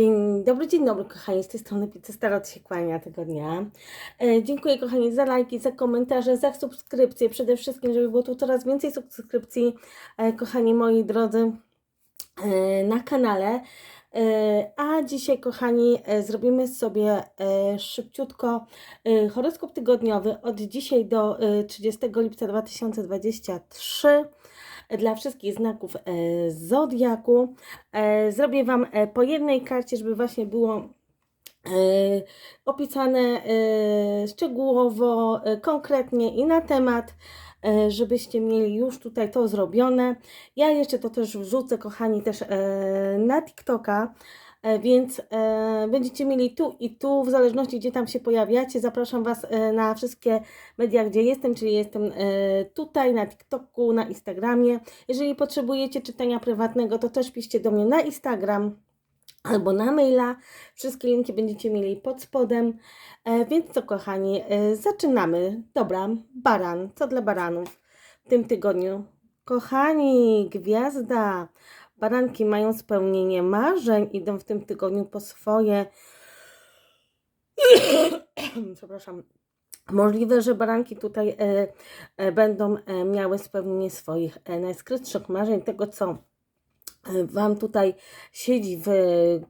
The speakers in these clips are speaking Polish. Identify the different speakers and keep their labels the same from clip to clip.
Speaker 1: Dzień dobry, dzień dobry kochani, z tej strony Pizza Starot się kłania tego dnia. E, dziękuję kochani za lajki, za komentarze, za subskrypcje, przede wszystkim, żeby było tu coraz więcej subskrypcji, e, kochani moi drodzy, e, na kanale. E, A dzisiaj, kochani, e, zrobimy sobie e, szybciutko e, horoskop tygodniowy od dzisiaj do e, 30 lipca 2023 dla wszystkich znaków e, zodiaku. E, Zrobię Wam e, po jednej karcie, żeby właśnie było opisane szczegółowo, konkretnie i na temat, żebyście mieli już tutaj to zrobione. Ja jeszcze to też wrzucę, kochani, też na TikToka. E, Więc e, będziecie mieli tu i tu, w zależności gdzie tam się pojawiacie. Zapraszam Was e, na wszystkie media, gdzie jestem, czyli jestem tutaj na TikToku, na Instagramie. Jeżeli potrzebujecie czytania prywatnego, to też piszcie do mnie na Instagram albo na maila. Wszystkie linki będziecie mieli pod spodem. Więc co, kochani, zaczynamy. Dobra, baran. Co dla baranów w tym tygodniu? Kochani, gwiazda. Baranki mają spełnienie marzeń, idą w tym tygodniu po swoje. Przepraszam. Możliwe, że baranki tutaj e, e, będą e, miały spełnienie swoich e, najskrytszych marzeń, tego co e, Wam tutaj siedzi w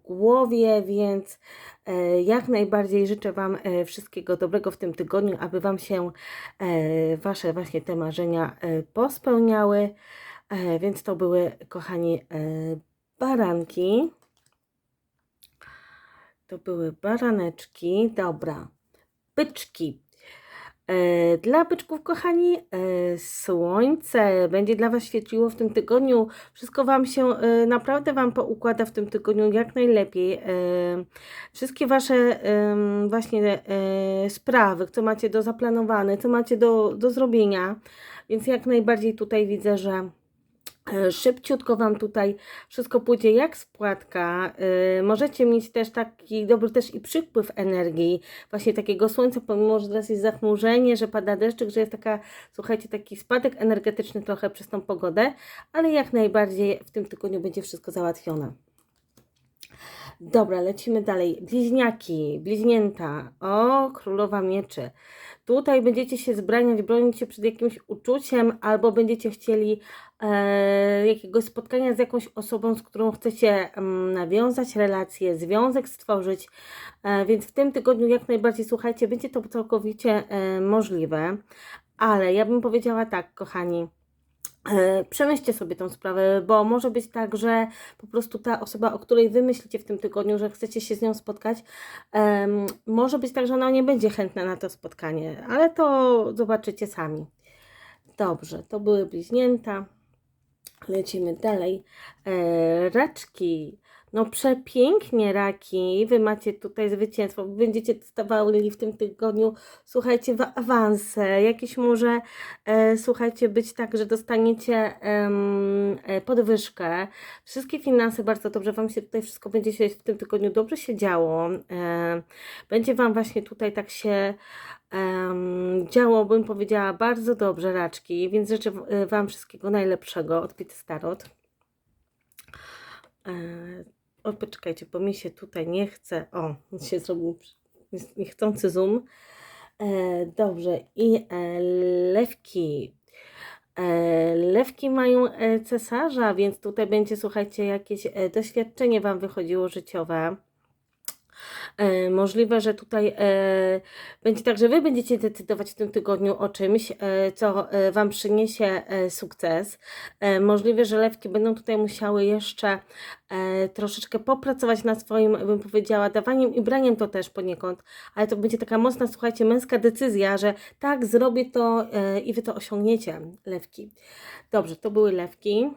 Speaker 1: głowie, więc e, jak najbardziej życzę Wam e, wszystkiego dobrego w tym tygodniu, aby Wam się Wasze właśnie te marzenia pospełniały. E, Więc to były, kochani, e, baranki. To były baraneczki. Dobra. Byczki. E, Dla byczków, kochani, słońce będzie dla Was świeciło w tym tygodniu. Wszystko Wam się naprawdę Wam poukłada w tym tygodniu jak najlepiej. Wszystkie Wasze właśnie sprawy, co macie do zaplanowane, co macie do, do zrobienia, więc jak najbardziej tutaj widzę, że Szybciutko Wam tutaj wszystko pójdzie jak spłatka. Yy, możecie mieć też taki dobry też i przypływ energii, właśnie takiego słońca, pomimo, że teraz jest zachmurzenie, że pada deszczyk, że jest taka, słuchajcie, taki spadek energetyczny trochę przez tą pogodę, ale jak najbardziej w tym tygodniu będzie wszystko załatwione. Dobra, lecimy dalej. Bliźniaki, bliźnięta. O, królowa mieczy. Tutaj będziecie się zbraniać, bronić się przed jakimś uczuciem, albo będziecie chcieli e, jakiegoś spotkania z jakąś osobą, z którą chcecie em, nawiązać relację, związek stworzyć. E, więc w tym tygodniu jak najbardziej, słuchajcie, będzie to całkowicie e, możliwe. Ale ja bym powiedziała tak, kochani. E, Przemyślcie sobie tą sprawę, bo może być tak, że po prostu ta osoba, o której wy myślicie w tym tygodniu, że chcecie się z nią spotkać, em, może być tak, że ona nie będzie chętna na to spotkanie, ale to zobaczycie sami. Dobrze, to były bliźnięta. Lecimy dalej. E, raczki. No przepięknie raki. Wy macie tutaj zwycięstwo. Będziecie dostawali w tym tygodniu, słuchajcie, w awanse. Jakieś może, e, słuchajcie, być tak, że dostaniecie e, podwyżkę. Wszystkie finanse bardzo dobrze Wam się tutaj wszystko będzie się w tym tygodniu dobrze się działo. E, będzie Wam właśnie tutaj tak się działo, bym powiedziała, bardzo dobrze raczki, więc życzę w- Wam wszystkiego najlepszego od Pity Starot. E, o, poczekajcie, bo mi się tutaj nie chce. O, się zrobił niechcący zoom. E, dobrze, i e, lewki. E, lewki mają e, cesarza, więc tutaj będzie, słuchajcie, jakieś e, doświadczenie Wam wychodziło życiowe. E, Możliwe, że tutaj e, będzie tak, że Wy będziecie decydować w tym tygodniu o czymś, e, co Wam przyniesie sukces. Możliwe, że lewki będą tutaj musiały jeszcze troszeczkę popracować nad swoim, bym powiedziała, dawaniem i braniem to też poniekąd, ale to będzie taka mocna, słuchajcie, męska decyzja, że tak, zrobię to i Wy to osiągniecie, lewki. Dobrze, to były lewki.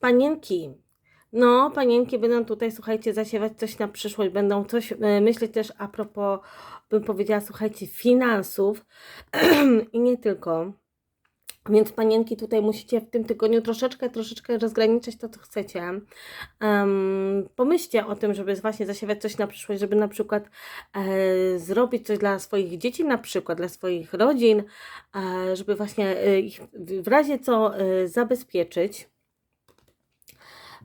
Speaker 1: Panienki. No, panienki będą tutaj, słuchajcie, zasiewać coś na przyszłość, będą coś e, myśleć też a propos, bym powiedziała, słuchajcie, finansów i nie tylko. Więc panienki tutaj musicie w tym tygodniu troszeczkę, troszeczkę rozgraniczyć to, co chcecie. Em, pomyślcie o tym, żeby właśnie zasiewać coś na przyszłość, żeby na przykład e, zrobić coś dla swoich dzieci, na przykład dla swoich rodzin, e, żeby właśnie e, ich w razie co e, zabezpieczyć.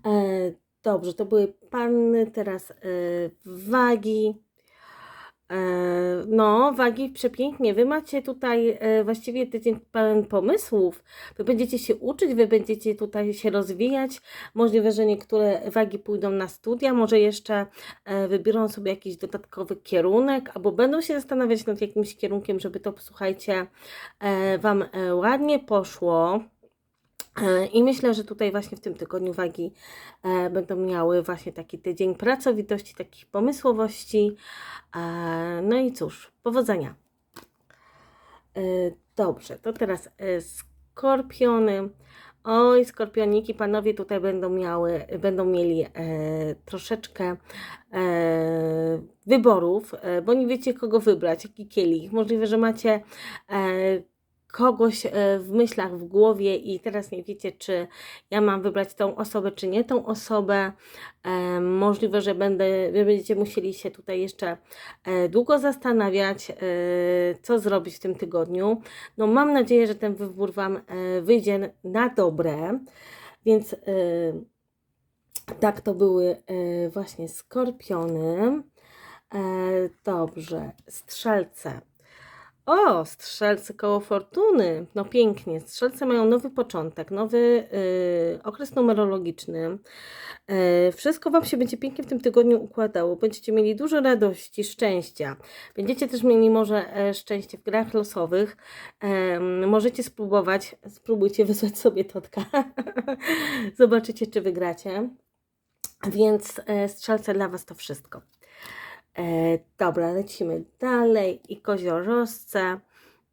Speaker 1: E, dobrze, to były panny, teraz e, wagi. E, no, wagi przepięknie. Wy macie tutaj właściwie tydzień pełen pomysłów. Wy będziecie się uczyć, wy będziecie tutaj się rozwijać. Możliwe, że niektóre wagi pójdą na studia, może jeszcze wybiorą sobie jakiś dodatkowy kierunek, albo będą się zastanawiać nad jakimś kierunkiem, żeby to, słuchajcie, Wam ładnie poszło. E, I myślę, że tutaj właśnie w tym tygodniu wagi e, będą miały właśnie taki tydzień pracowitości, takich pomysłowości. E, no i cóż, powodzenia. Dobrze, to teraz skorpiony. Oj, skorpioniki, panowie tutaj będą miały, będą mieli e, troszeczkę e, wyborów, e, bo nie wiecie kogo wybrać, jaki kielich. Możliwe, że macie e, kogoś e, w myślach, w głowie i teraz nie wiecie, czy ja mam wybrać tą osobę, czy nie tą osobę. E, możliwe, że będę, wy będziecie musieli się tutaj jeszcze e, długo zastanawiać, co zrobić w tym tygodniu. No mam nadzieję, że ten wybór Wam wyjdzie na dobre, więc tak to były właśnie skorpiony. Dobrze, strzelce. O, strzelcy koło fortuny. No pięknie. Strzelce mają nowy początek, nowy y, okres numerologiczny. E, wszystko Wam się będzie pięknie w tym tygodniu układało. Będziecie mieli dużo radości, szczęścia. Będziecie też mieli może e, szczęście w grach losowych. Możecie spróbować, spróbujcie wysłać sobie totka. Zobaczycie, czy wygracie. Więc e, strzelce dla Was to wszystko. E, dobra, lecimy dalej. I koziorożce.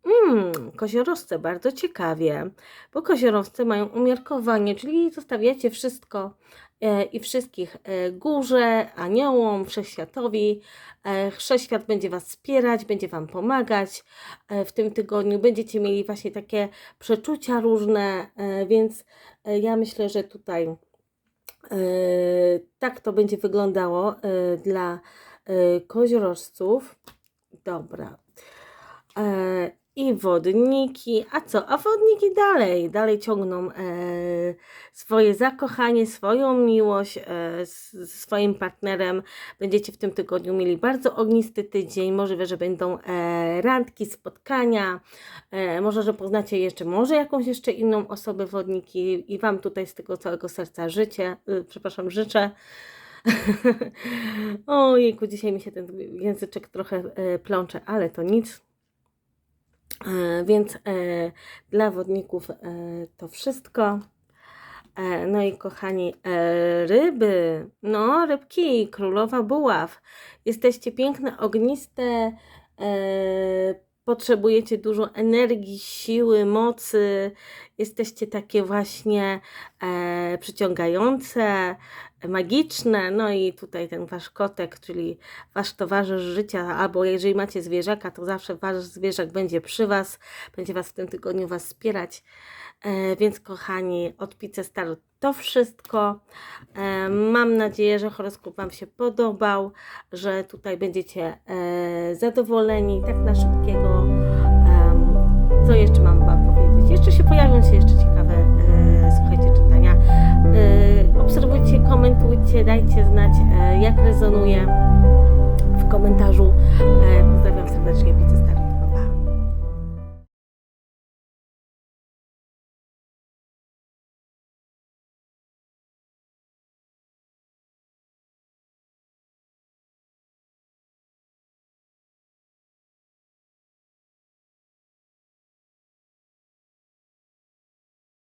Speaker 1: Mm, koziorożce bardzo ciekawie, bo koziorożce mają umiarkowanie, czyli zostawiacie wszystko e, i wszystkich e, górze, aniołom, wszechświatowi. E, wszechświat będzie Was wspierać, będzie Wam pomagać e, w tym tygodniu. Będziecie mieli właśnie takie przeczucia różne, e, więc e, ja myślę, że tutaj e, tak to będzie wyglądało e, dla koziorożców. Dobra. E, I wodniki. A co? A wodniki dalej, dalej ciągną e, swoje zakochanie, swoją miłość e, z, z swoim partnerem. Będziecie w tym tygodniu mieli bardzo ognisty tydzień. Możliwe, że będą e, randki, spotkania. Może, że poznacie jeszcze, może jakąś jeszcze inną osobę wodniki i Wam tutaj z tego całego serca życie, y, przepraszam, życzę. Ojejku, dzisiaj mi się ten języczek trochę e, plącze, ale to nic. E, Więc e, dla wodników to wszystko. No i kochani, ryby, no rybki, królowa buław. Jesteście piękne, ogniste, potrzebujecie dużo energii, siły, mocy. Jesteście takie właśnie przyciągające, magiczne. No i tutaj ten wasz kotek, czyli wasz towarzysz życia, albo jeżeli macie zwierzaka, to zawsze wasz zwierzak będzie przy was, będzie was w tym tygodniu was wspierać. E, więc kochani, od Pice Star to wszystko. E, mam nadzieję, że horoskop Wam się podobał, że tutaj będziecie e, zadowoleni tak na szybkiego. Em, co jeszcze mam Wam powiedzieć? Jeszcze się pojawią się jeszcze ciekawe, e, słuchajcie, czytania. E, obserwujcie, komentujcie, dajcie znać, e, jak rezonuje w komentarzu. E, pozdrawiam serdecznie, Pice Star.